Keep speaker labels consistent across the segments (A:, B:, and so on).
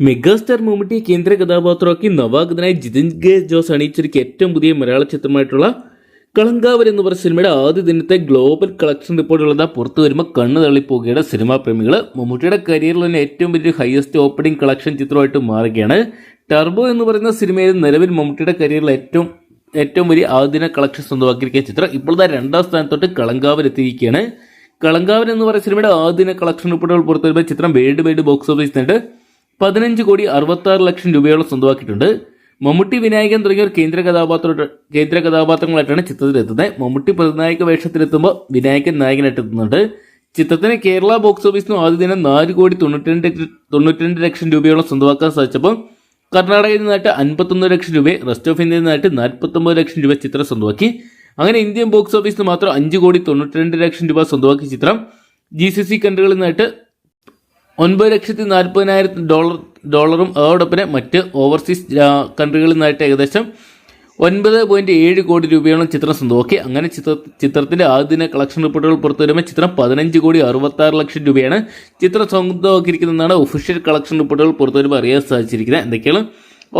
A: Megastar മമ്മൂട്ടിയെ കേന്ദ്ര കഥാപാത്രമാക്കി നവാഗതനായ ജിതിൻ കെ ജോസ് അണിയിച്ചൊരുക്കിയ ഏറ്റവും പുതിയ മലയാള ചിത്രമായിട്ടുള്ള കളങ്കാവർ എന്ന് പറഞ്ഞ സിനിമയുടെ ആദ്യ ദിനത്തെ ഗ്ലോബൽ കളക്ഷൻ റിപ്പോർട്ടുള്ളത് പുറത്തു വരുമ്പോൾ കണ്ണു തള്ളിപ്പോകുകയാണ് സിനിമാ പ്രേമികൾ മമ്മൂട്ടിയുടെ കരിയറിൽ തന്നെ ഏറ്റവും വലിയ ഹയസ്റ്റ് ഓപ്പണിംഗ് കളക്ഷൻ ചിത്രമായിട്ട് മാറുകയാണ്. ടർബോ എന്ന് പറയുന്ന സിനിമയിൽ നിലവിൽ മമ്മൂട്ടിയുടെ കരിയറിൽ ഏറ്റവും ഏറ്റവും വലിയ ആദ്യ കളക്ഷൻ സ്വന്തമാക്കിയിരിക്കുന്ന ചിത്രം ഇപ്പോഴത്തെ രണ്ടാം സ്ഥാനത്തോട്ട് കളങ്കാവർ എത്തിയിരിക്കുകയാണ്. കളങ്കാവൻ എന്ന് പറയുന്ന സിനിമയുടെ ആദ്യ കളക്ഷൻ റിപ്പോർട്ടുകൾ പുറത്തു വരുമ്പോൾ ചിത്രം വേൾഡ് വൈഡ് ബോക്സ് ഓഫീസിൽ നിന്നിട്ട് പതിനഞ്ച് കോടി അറുപത്തി ആറ് ലക്ഷം രൂപയോളം സ്വന്തമാക്കിയിട്ടുണ്ട്. മമ്മൂട്ടി വിനായകൻ തുടങ്ങിയവർ കേന്ദ്ര കഥാപാത്ര കേന്ദ്ര കഥാപാത്രങ്ങളായിട്ടാണ് ചിത്രത്തിലെത്തുന്നത്. മമ്മൂട്ടി പ്രതിനായക വേഷത്തിലെത്തുമ്പോൾ വിനായകൻ നായകനായിട്ട് എത്തുന്നുണ്ട്. ചിത്രത്തിന് കേരള ബോക്സ് ഓഫീസിന് ആദ്യ ദിനം നാല് കോടി തൊണ്ണൂറ്റിരണ്ട് തൊണ്ണൂറ്റിരണ്ട് ലക്ഷം രൂപയോളം സ്വന്തമാക്കാൻ സാധിച്ചപ്പോൾ കർണാടകയിൽ നിന്നായിട്ട് അൻപത്തൊന്ന് ലക്ഷം രൂപ റെസ്റ്റ് ഓഫ് ഇന്ത്യയിൽ നിന്നായിട്ട് നാൽപ്പത്തൊമ്പത് ലക്ഷം രൂപ ചിത്രം സ്വന്തമാക്കി. അങ്ങനെ ഇന്ത്യൻ ബോക്സ് ഓഫീസിന് മാത്രം അഞ്ച് കോടി തൊണ്ണൂറ്റിരണ്ട് ലക്ഷം രൂപ സ്വന്തമാക്കിയ ചിത്രം. ജി സി സി കൺട്രികളിൽ നിന്നായിട്ട് ഒൻപത് ലക്ഷത്തി നാൽപ്പതിനായിരം ഡോളർ ഡോളറും അതോടൊപ്പം മറ്റ് ഓവർസീസ് കൺട്രികളിൽ നിന്നായിട്ട് ഏകദേശം ഒൻപത് പോയിന്റ് ഏഴ് കോടി രൂപയോളം ചിത്രം സ്വന്തമാക്കി. അങ്ങനെ ചിത്ര ചിത്രത്തിന്റെ ആദ്യദിന കളക്ഷൻ റിപ്പോർട്ടുകൾ പുറത്തു വരുമ്പോൾ ചിത്രം പതിനഞ്ച് കോടി അറുപത്തി ആറ് ലക്ഷം രൂപയാണ് ചിത്രം സ്വന്തമാക്കിയിരിക്കുന്നതെന്നാണ് ഒഫീഷ്യൽ കളക്ഷൻ റിപ്പോർട്ടുകൾ പുറത്തു വരുമ്പോൾ അറിയാൻ സാധിച്ചിരിക്കുന്നത്. എന്തൊക്കെയാണ്?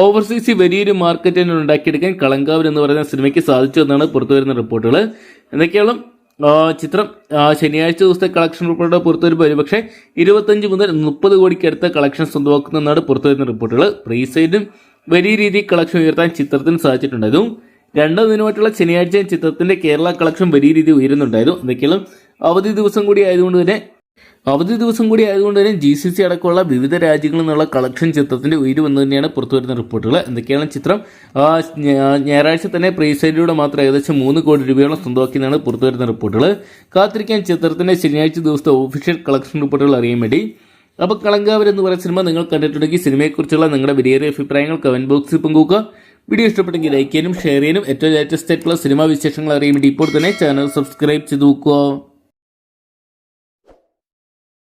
A: ഓവർസീസ് വലിയൊരു മാർക്കറ്റ് തന്നെ ഉണ്ടാക്കിയെടുക്കാൻ കളങ്കാവൻ എന്ന് പറയുന്ന സിനിമയ്ക്ക് സാധിച്ചു എന്നാണ് പുറത്തു വരുന്ന റിപ്പോർട്ടുകൾ എന്തൊക്കെയാണ്? ചിത്രം ശനിയാഴ്ച ദിവസത്തെ കളക്ഷൻ റിപ്പോർട്ട് പുറത്തു വരുമ്പോൾ പക്ഷേ ഇരുപത്തഞ്ച് മുതൽ മുപ്പത് കോടിക്ക് അടുത്ത കളക്ഷൻ സ്വന്തമാക്കുന്നതാണ് പുറത്തു വരുന്ന റിപ്പോർട്ടുകൾ പ്രീസൈഡും വലിയ രീതിയിൽ കളക്ഷൻ ഉയർത്താൻ ചിത്രത്തിന് സാധിച്ചിട്ടുണ്ടായിരുന്നു രണ്ടാം ദിനമായിട്ടുള്ള ശനിയാഴ്ച ചിത്രത്തിന്റെ കേരള കളക്ഷൻ വലിയ രീതിയിൽ ഉയരുന്നുണ്ടായിരുന്നു. എന്തൊക്കെയാണ് അവധി ദിവസം കൂടി ആയതുകൊണ്ട് തന്നെ അവധി ദിവസം കൂടി ആയതുകൊണ്ട് തന്നെ ജി സി സി അടക്കമുള്ള വിവിധ രാജ്യങ്ങളിൽ നിന്നുള്ള കളക്ഷൻ ചിത്രത്തിന്റെ ഉയരുമെന്ന് തന്നെയാണ് പുറത്തുവരുന്ന റിപ്പോർട്ടുകൾ എന്തൊക്കെയാണ് ചിത്രം? ഞായറാഴ്ച തന്നെ പ്രീസൈഡിലൂടെ മാത്രം ഏകദേശം മൂന്ന് കോടി രൂപയോളം സ്വന്തമാക്കിയെന്നാണ് പുറത്തു വരുന്ന റിപ്പോർട്ടുകൾ കാത്തിരിക്കാൻ ചിത്രത്തിന്റെ ശനിയാഴ്ച ദിവസത്തെ ഒഫീഷ്യൽ കളക്ഷൻ റിപ്പോർട്ടുകൾ അറിയാൻ വേണ്ടി. അപ്പോൾ കളങ്കാവർ എന്ന് പറയുന്ന സിനിമ നിങ്ങൾ കണ്ടിട്ടുണ്ടെങ്കിൽ സിനിമയെക്കുറിച്ചുള്ള നിങ്ങളുടെ വിലയേറിയ അഭിപ്രായങ്ങൾ കമന്റ് ബോക്സിൽ പങ്കുവെക്കുക. വീഡിയോ ഇഷ്ടപ്പെട്ടെങ്കിൽ ലൈക്ക് ചെയ്യാനും ഷെയർ ചെയ്യാനും ഏറ്റവും ലേറ്റസ്റ്റ് ആയിട്ടുള്ള സിനിമാ വിശേഷങ്ങൾ അറിയാൻ വേണ്ടി ഇപ്പോൾ തന്നെ ചാനൽ സബ്സ്ക്രൈബ് ചെയ്ത് നോക്കുക.